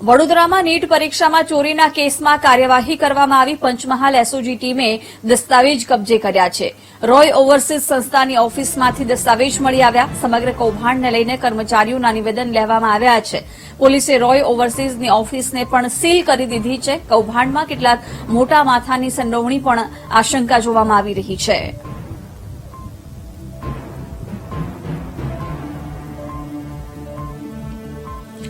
વડોદરામાં નીટ પરીક્ષામાં ચોરીના કેસમાં કાર્યવાહી કરવામાં આવી. પંચમહાલ એસઓજી ટીમે દસ્તાવેજ કબજે કર્યા છે. રોય ઓવરસીઝ સંસ્થાની ઓફિસમાંથી દસ્તાવેજ મળી આવ્યા. સમગ્ર કૌભાંડને લઈને કર્મચારીઓના નિવેદન લેવામાં આવ્યા છે. પોલીસે રોય ઓવરસીઝની ઓફિસને પણ સીલ કરી દીધી છે. કૌભાંડમાં કેટલાક મોટા માથાની સંડોવણી પણ આશંકા જોવામાં આવી રહી છે.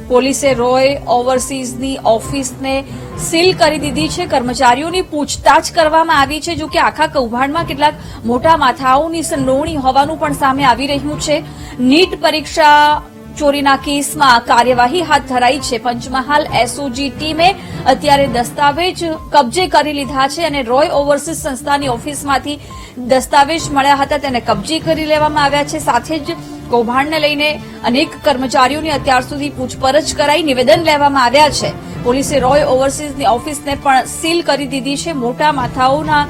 પોલીસે રોય ઓવરસીઝની ઓફિસને સીલ કરી દીધી છે. કર્મચારીઓની પૂછતાછ કરવામાં આવી છે. જો કે આખા કૌભાંડમાં કેટલાક મોટા માથાઓની સંડોવણી હોવાનું પણ સામે આવી રહ્યું છે. નીટ પરીક્ષા ચોરીના કેસમાં કાર્યવાહી હાથ ધરાઈ છે. પંચમહાલ એસઓજી ટીમે અત્યારે દસ્તાવેજ કબજે કરી લીધા છે અને રોય ઓવરસીઝ સંસ્થાની ઓફિસમાંથી દસ્તાવેજ મળ્યા હતા. તેને કબજે કરી લેવામાં આવ્યા છે. સાથે જ કૌભાંડને લઈને અનેક કર્મચારીઓની અત્યાર સુધી પૂછપરછ કરાઈ નિવેદન લેવામાં આવ્યા છે. પોલીસે રોય ઓવરસીઝની ઓફિસને પણ સીલ કરી દીધી છે. મોટા માથાઓના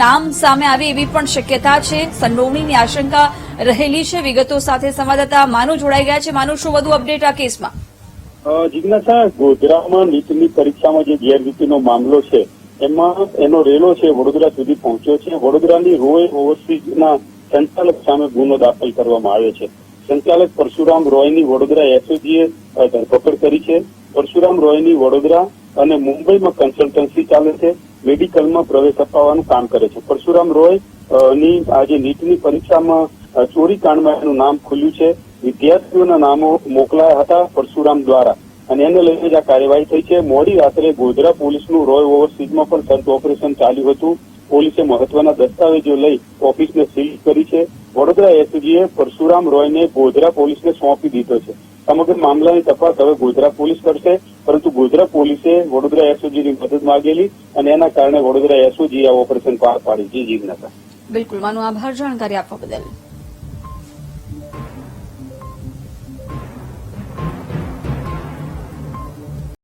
નામ સામે આવે એવી પણ શક્યતા છે. સંડોવણીની આશંકા રહેલી છે. વિગતો સાથે સંવાદદાતા માનુ જોડાઈ ગયા છે. માનુ, શું વધુ અપડેટ આ કેસમાં? જિજ્ઞાસા, ગોધરામાં નીટની પરીક્ષામાં જે ગેરરીતિનો મામલો છે, એમાં એનો રેલો છે વડોદરા સુધી પહોંચ્યો છે. વડોદરાની રોય ઓવરસીઝના સંચાલક સામે ગુનો દાખલ કરવામાં આવ્યો છે. સંચાલક પરશુરામ રોયની વડોદરા એસઓજીએ ધરપકડ કરી છે. પરશુરામ રોયની વડોદરા અને મુંબઈમાં કન્સલ્ટન્સી ચાલે છે. મેડિકલમાં પ્રવેશ અપાવવાનું કામ કરે છે. પરશુરામ રોયની આજે નીટની પરીક્ષામાં ચોરી કાંડમાં એનું નામ ખુલ્યું છે. વિદ્યાર્થીઓના નામો મોકલાયા હતા પરશુરામ દ્વારા અને એને લઈને જ આ કાર્યવાહી થઈ છે. મોડી રાત્રે ગોધરા પોલીસનું રોય ઓવરસીઝમાં પણ સર્ચ ઓપરેશન ચાલ્યું હતું. પોલીસે મહત્વના દસ્તાવેજો લઈ ઓફિસને સીલ કરી છે. વડોદરા એસજીએ પરશુરામ રોયને ગોધરા પોલીસને સોંપી દીધો છે. સમગ્ર મામલાની તપાસ હવે ગોધરા પોલીસ કરશે, પરંતુ ગોધરા પોલીસે વડોદરા એસઓજીની મદદ માંગેલી અને એના કારણે વડોદરા એસઓજીએ આ ઓપરેશન પાર પાડી. જી જીજ્ઞાસા બિલકુલ. માનો આભાર. જાણકારી આપવા બદલ.